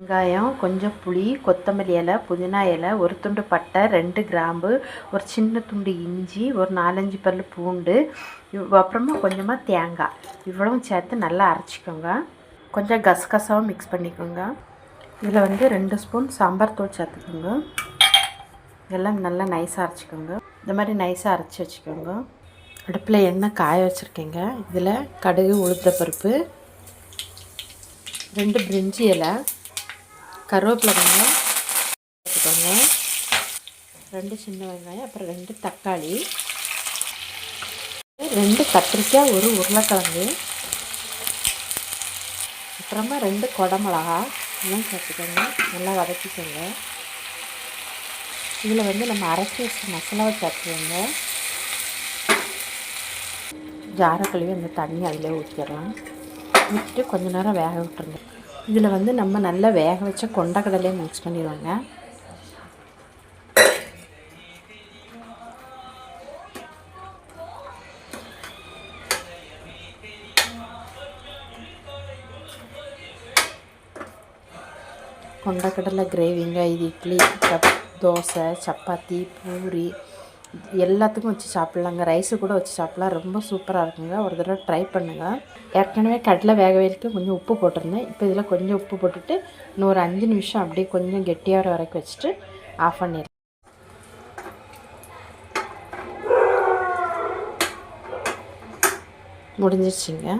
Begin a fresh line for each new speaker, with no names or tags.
வெங்காயம் கொஞ்சம் புளி கொத்தமல்லி இலை புதினா இலை ஒரு துண்டு பட்டை ரெண்டு கிராம்பு ஒரு சின்ன துண்டு இஞ்சி ஒரு நாலஞ்சு பல் பூண்டு இவ் அப்புறமா கொஞ்சமாக தேங்காய். இவ்வளவும் சேர்த்து நல்லா அரைச்சிக்கோங்க. கொஞ்சம் கசகசாவும் மிக்ஸ் பண்ணிக்கோங்க. இதில் வந்து ரெண்டு ஸ்பூன் சாம்பார் தூள் சேர்த்துக்கோங்க. எல்லாம் நல்லா நைஸாக அரைச்சிக்கோங்க. இந்த மாதிரி நைஸாக அரைச்சி வச்சுக்கோங்க. அடுப்பில் எண்ணெய் காய வச்சுருக்கீங்க. இதில் கடுகு உளுத்த பருப்பு ரெண்டு பிரிஞ்சி இலை கருவேப்பிலை வெங்காயம் சேர்த்துக்கோங்க ரெண்டு சின்ன வெங்காயம் அப்புறம் ரெண்டு தக்காளி. ரெண்டு கத்திரிக்காய் ஒரு உருளைக்கிழங்கு. அப்புறமா ரெண்டு குடமிளகா. எல்லாம் சேர்த்துக்கோங்க. நல்லா வதக்கிக்கோங்க. இதில் வந்து நம்ம அரைச்சி வச்ச மசாலாவை சேர்த்துக்கோங்க. ஜாரக்கழுவி அந்த தண்ணி அதிலே ஊற்றிடலாம் ஊற்றிட்டு கொஞ்ச நேரம் வேக விட்டுருங்க. இதில் வந்து நம்ம நல்லா வேக வச்ச கொண்டக்கடலையை மிக்ஸ் பண்ணிடுவாங்க. கொண்டக்கடலை கிரேவிங்க இது இட்லி சப் தோசை சப்பாத்தி பூரி எல்லாத்துக்கும் வச்சு சாப்பிட்லாங்க. ரைஸு கூட வச்சு சாப்பிட்லாம். ரொம்ப சூப்பராக இருக்குங்க. ஒரு தடவை ட்ரை பண்ணுங்கள் ஏற்கனவே கடலை வேக வைக்க கொஞ்சம் உப்பு போட்டிருந்தேன். இப்போ இதில் கொஞ்சம் உப்பு போட்டுட்டு இன்னும் ஒரு அஞ்சு நிமிஷம் அப்படியே கொஞ்சம் கெட்டியாகிற வரைக்கும் வச்சுட்டு ஆஃப் பண்ணிடுறேன் முடிஞ்சிருச்சுங்க.